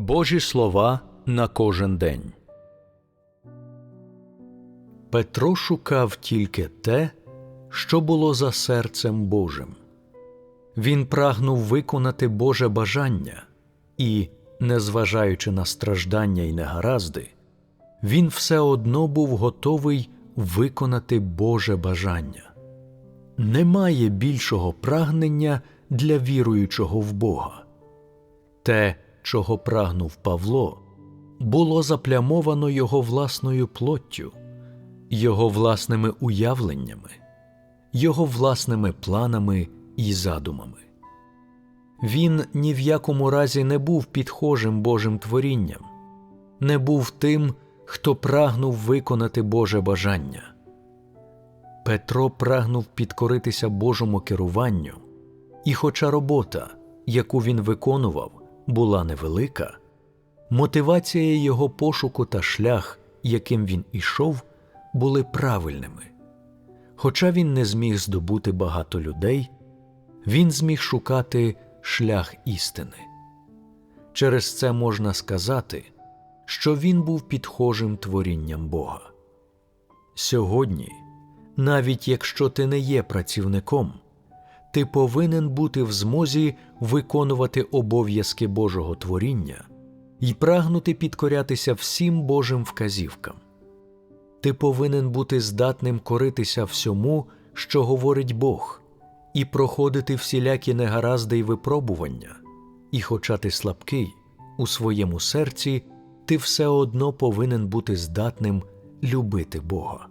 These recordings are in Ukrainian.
Божі слова на кожен день. Петро шукав тільки те, що було за серцем Божим. Він прагнув виконати Боже бажання і, незважаючи на страждання і негаразди, він все одно був готовий виконати Боже бажання. Немає більшого прагнення для віруючого в Бога. Те, чого прагнув Павло, було заплямовано його власною плоттю, його власними уявленнями, його власними планами і задумами. Він ні в якому разі не був підхожим Божим творінням, не був тим, хто прагнув виконати Боже бажання. Петро прагнув підкоритися Божому керуванню, і, хоча робота, яку він виконував, була невелика, мотивація його пошуку та шлях, яким він ішов, були правильними. Хоча він не зміг здобути багато людей, він зміг шукати шлях істини. Через це можна сказати, що він був підхожим творінням Бога. Сьогодні, навіть якщо ти не є працівником, ти повинен бути в змозі виконувати обов'язки Божого творіння і прагнути підкорятися всім Божим вказівкам. Ти повинен бути здатним коритися всьому, що говорить Бог, і проходити всілякі негаразди й випробування, і, хоча ти слабкий, у своєму серці ти все одно повинен бути здатним любити Бога.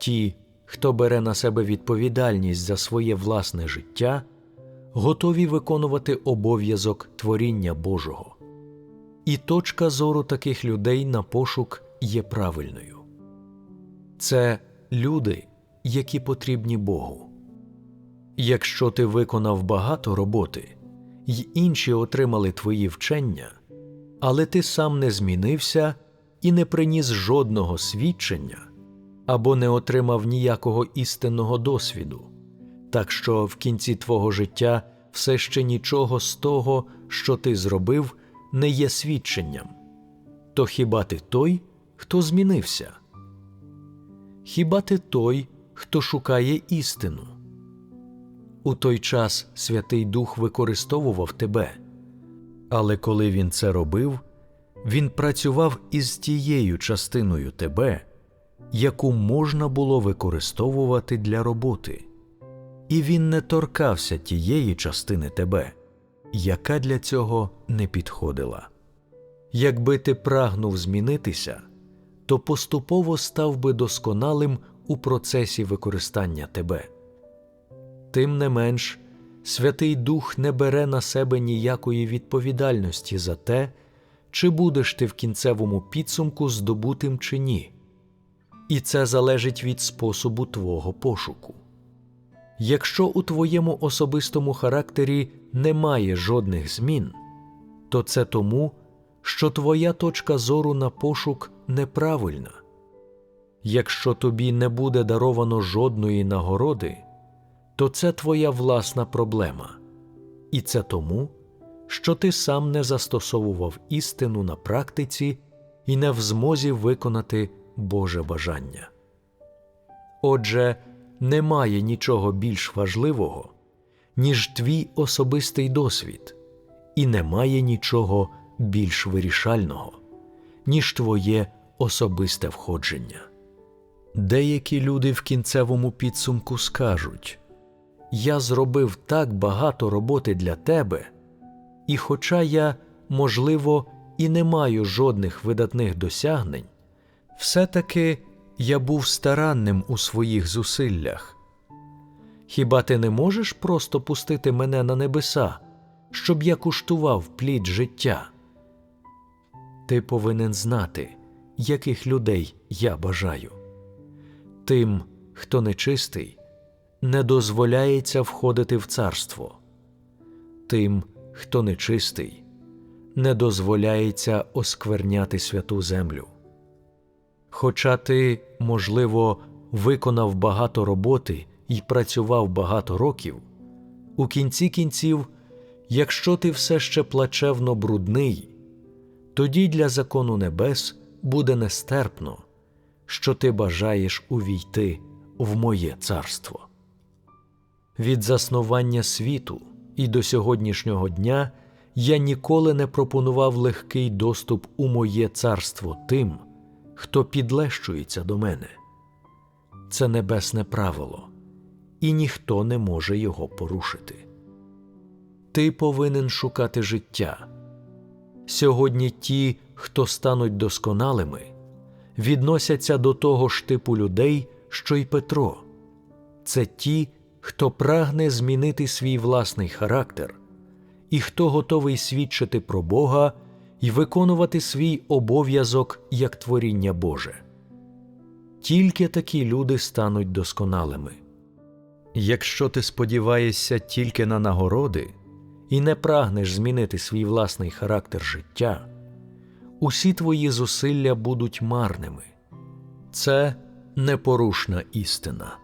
Ті, хто бере на себе відповідальність за своє власне життя, готові виконувати обов'язок творіння Божого. І точка зору таких людей на пошук є правильною. Це люди, які потрібні Богу. Якщо ти виконав багато роботи, й інші отримали твої вчення, але ти сам не змінився і не приніс жодного свідчення або не отримав ніякого істинного досвіду, так що в кінці твого життя все ще нічого з того, що ти зробив, не є свідченням, то хіба ти той, хто змінився? Хіба ти той, хто шукає істину? У той час Святий Дух використовував тебе, але коли він це робив, він працював із тією частиною тебе, яку можна було використовувати для роботи, і він не торкався тієї частини тебе, яка для цього не підходила. Якби ти прагнув змінитися, то поступово став би досконалим у процесі використання тебе. Тим не менш, Святий Дух не бере на себе ніякої відповідальності за те, чи будеш ти в кінцевому підсумку здобутим чи ні, і це залежить від способу твого пошуку. Якщо у твоєму особистому характері немає жодних змін, то це тому, що твоя точка зору на пошук неправильна. Якщо тобі не буде даровано жодної нагороди, то це твоя власна проблема, і це тому, що ти сам не застосовував істину на практиці і не в змозі виконати Боже бажання. Отже, немає нічого більш важливого, ніж твій особистий досвід, і немає нічого більш вирішального, ніж твоє особисте входження. Деякі люди в кінцевому підсумку скажуть Я зробив так багато роботи для тебе, і, хоча я, можливо, і не маю жодних видатних досягнень, все-таки я був старанним у своїх зусиллях. Хіба ти не можеш просто пустити мене на небеса, щоб я куштував плід життя? Ти повинен знати, яких людей я бажаю. Тим, хто нечистий, не дозволяється входити в царство. Тим, хто нечистий, не дозволяється оскверняти святу землю. Хоча ти, можливо, виконав багато роботи і працював багато років, у кінці кінців Якщо ти все ще плачевно брудний, тоді для закону небес буде нестерпно, що ти бажаєш увійти в моє царство. Від заснування світу і до сьогоднішнього дня я ніколи не пропонував легкий доступ у моє царство тим, хто підлещується до мене. Це небесне правило, і ніхто не може його порушити. Ти повинен шукати життя. Сьогодні ті, хто стануть досконалими, відносяться до того ж типу людей, що й Петро. Це ті, хто прагне змінити свій власний характер, і хто готовий свідчити про Бога і виконувати свій обов'язок як творіння Боже. Тільки такі люди стануть досконалими. Якщо ти сподіваєшся тільки на нагороди і не прагнеш змінити свій власний характер життя, усі твої зусилля будуть марними. Це непорушна істина.